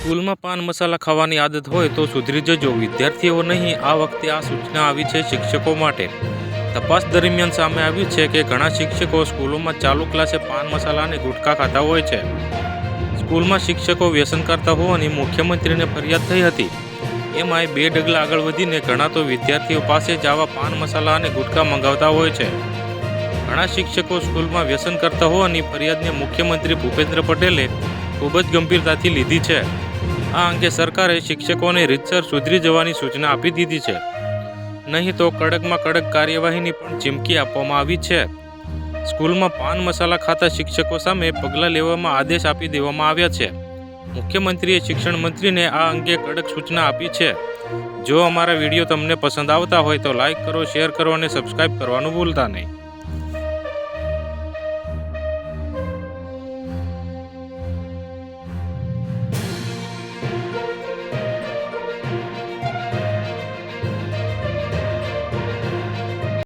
સ્કૂલમાં પાન મસાલા ખાવાની આદત હોય તો સુધરી જજો. વિદ્યાર્થીઓ નહીં, આ વખતે આ સૂચના આવી છે શિક્ષકો માટે. તપાસ દરમિયાન સામે આવ્યું છે કે ઘણા શિક્ષકો સ્કૂલોમાં ચાલુ ક્લાસે પાન મસાલા અને ગુટખા ખાતા હોય છે. સ્કૂલમાં શિક્ષકો વ્યસન કરતા હોવાની મુખ્યમંત્રીને ફરિયાદ થઈ હતી. એમાંય બે ડગલા આગળ વધીને ઘણા તો વિદ્યાર્થીઓ પાસે જ આવા પાન મસાલા અને ગુટખા મંગાવતા હોય છે. ઘણા શિક્ષકો સ્કૂલમાં વ્યસન કરતા હોવાની ફરિયાદને મુખ્યમંત્રી ભૂપેન્દ્ર પટેલે ખૂબ જ ગંભીરતાથી લીધી છે. આ અંગે સરકારે શિક્ષકોને રીતસર સુધરી જવાની સૂચના આપી દીધી છે. નહીં તો કડકમાં કડક કાર્યવાહીની પણ ચીમકી આપવામાં આવી છે. સ્કૂલમાં પાન મસાલા ખાતા શિક્ષકો સામે પગલાં લેવામાં આદેશ આપી દેવામાં આવ્યા છે. મુખ્યમંત્રીએ શિક્ષણ મંત્રીને આ અંગે કડક સૂચના આપી છે. જો અમારા વીડિયો તમને પસંદ આવતા હોય તો લાઇક કરો, શેર કરો અને સબસ્ક્રાઈબ કરવાનું ભૂલતા નહીં.